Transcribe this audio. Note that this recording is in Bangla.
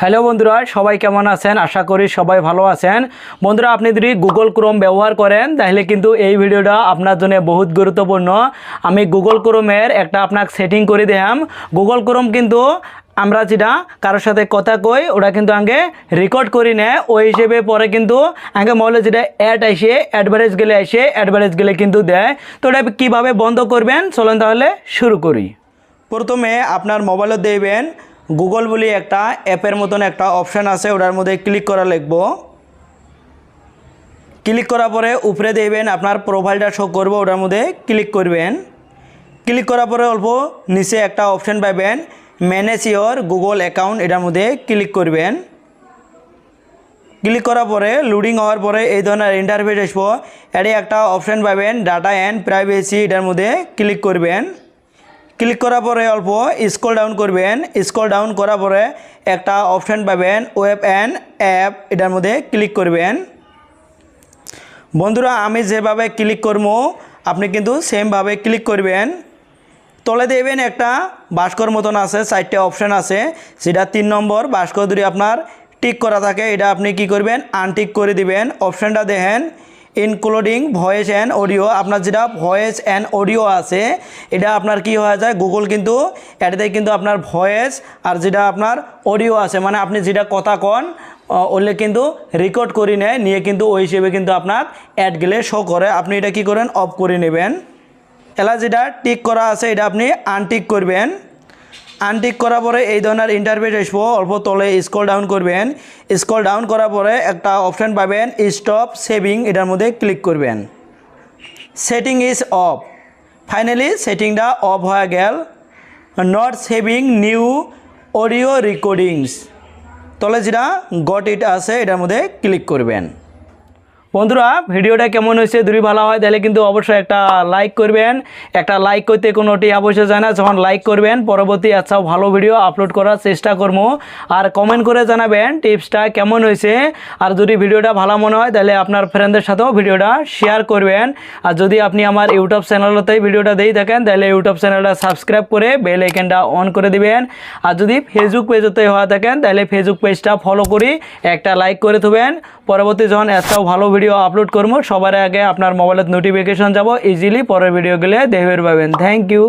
হ্যালো বন্ধুরা, সবাই কেমন আছেন? আশা করি সবাই ভালো আছেন। বন্ধুরা, আপনি যদি গুগল ক্রোম ব্যবহার করেন, তাহলে কিন্তু এই ভিডিওটা আপনার জন্য বহুত গুরুত্বপূর্ণ। আমি গুগল ক্রোমের একটা আপনাকে সেটিং করে দিলাম। গুগল ক্রোম কিন্তু আমরা যেটা কারোর সাথে কথা কই, ওটা কিন্তু আগে রেকর্ড করি নেয় ওই হিসেবে পরে কিন্তু আগে মহলে যেটা অ্যাড আসে অ্যাডভারেজ গেলে আসে অ্যাডভারেজ গেলে কিন্তু দেয়। তো ওটা কীভাবে বন্ধ করবেন? চলুন তাহলে শুরু করি। প্রথমে আপনার মোবাইলে দেবেন গুগল বলি একটা অ্যাপের মতন একটা অপশান আছে, ওটার মধ্যে ক্লিক করা লিখব। ক্লিক করার পরে উপরে দেবেন আপনার প্রোফাইলটা শো করব, ওটার মধ্যে ক্লিক করবেন। ক্লিক করার পরে অল্প নিচে একটা অপশান পাবেন ম্যানেজ ইওর গুগল অ্যাকাউন্ট এটার মধ্যে ক্লিক করবেন। ক্লিক করার পরে লোডিং হওয়ার পরে এই ধরনের ইন্টারফেস আসব। এটি একটা অপশান পাবেন ডাটা অ্যান্ড প্রাইভেসি এটার মধ্যে ক্লিক করবেন। ক্লিক করার পরে অল্প স্ক্রল ডাউন করবেন। স্ক্রল ডাউন করার পরে একটা অপশান পাবেন, ওয়েব অ্যান্ড অ্যাপ। এটার মধ্যে ক্লিক করবেন। বন্ধুরা, আমি যেভাবে ক্লিক করব, আপনি কিন্তু সেমভাবে ক্লিক করবেন। তলে দেবেন একটা বাস্কর মতন আছে, চারটে অপশান আছে সেটা তিন নম্বর বাস্কর যদি আপনার টিক করা থাকে, এটা আপনি কি করবেন, আনটিক করে দিবেন। অপশানটা দেখেন ইনক্লুডিং ভয়েস অ্যান্ড অডিও আপনার যেটা ভয়েস অ্যান্ড অডিও আছে, এটা আপনার কি হয়ে যায়? গুগল কিন্তু, এটাতে কিন্তু আপনার ভয়েস আর যেটা আপনার অডিও আছে মানে আপনি যেটা কথা কন ওলে কিন্তু রেকর্ড করে নেয়, নিয়ে কিন্তু ওই হিসেবে কিন্তু আপনার অ্যাড গেলে শো করে। আপনি এটা কি করেন? অফ করে নেবেন। এলা যেটা টিক করা আছে, এটা আপনি আনটিক করবেন। আনটিক করার পরে এই ধরনের ইন্টারভিউ আসব। অল্প তলে স্কল ডাউন করবেন। স্কল ডাউন করার পরে একটা অপশান পাবেন স্টপ সেভিং এটার মধ্যে ক্লিক করবেন। সেটিং ইজ অফ ফাইনালি সেটিংটা অফ হয়ে গেল। Not saving new audio recordings তলে যেটা গট ইট আছে, এটার মধ্যে ক্লিক করবেন। বন্ধুরা, ভিডিওটা কেমন হয়েছে, যদি ভালো হয়, তাহলে কিন্তু অবশ্যই একটা লাইক করবেন। একটা লাইক করতে কোনোটি অবশ্যই যায় না, যখন লাইক করবেন, পরবর্তী আচ্ছা ভালো ভিডিও আপলোড করার চেষ্টা করব। আর কমেন্ট করে জানাবেন টিপসটা কেমন হয়েছে। আর যদি ভিডিওটা ভালো মনে হয়, তাহলে আপনার ফ্রেন্ডদের সাথেও ভিডিওটা শেয়ার করবেন। আর যদি আপনি আমার ইউটিউব চ্যানেলতেই ভিডিওটা দিয়ে থাকেন, তাহলে ইউটিউব চ্যানেলটা সাবস্ক্রাইব করে বেল আইকনটা অন করে দিবেন। আর যদি ফেসবুক পেজতে হওয়া থাকেন, তাহলে ফেসবুক পেজটা ফলো করি একটা লাইক করে থবেন। পরবর্তী যখন এতটাও ভালো ভিডিও আপলোড করব। সবার আগে আপনার মোবাইলের নোটিফিকেশন যাব ইজিলি পরের ভিডিওগুলো দেখতে পাবেন। Thank you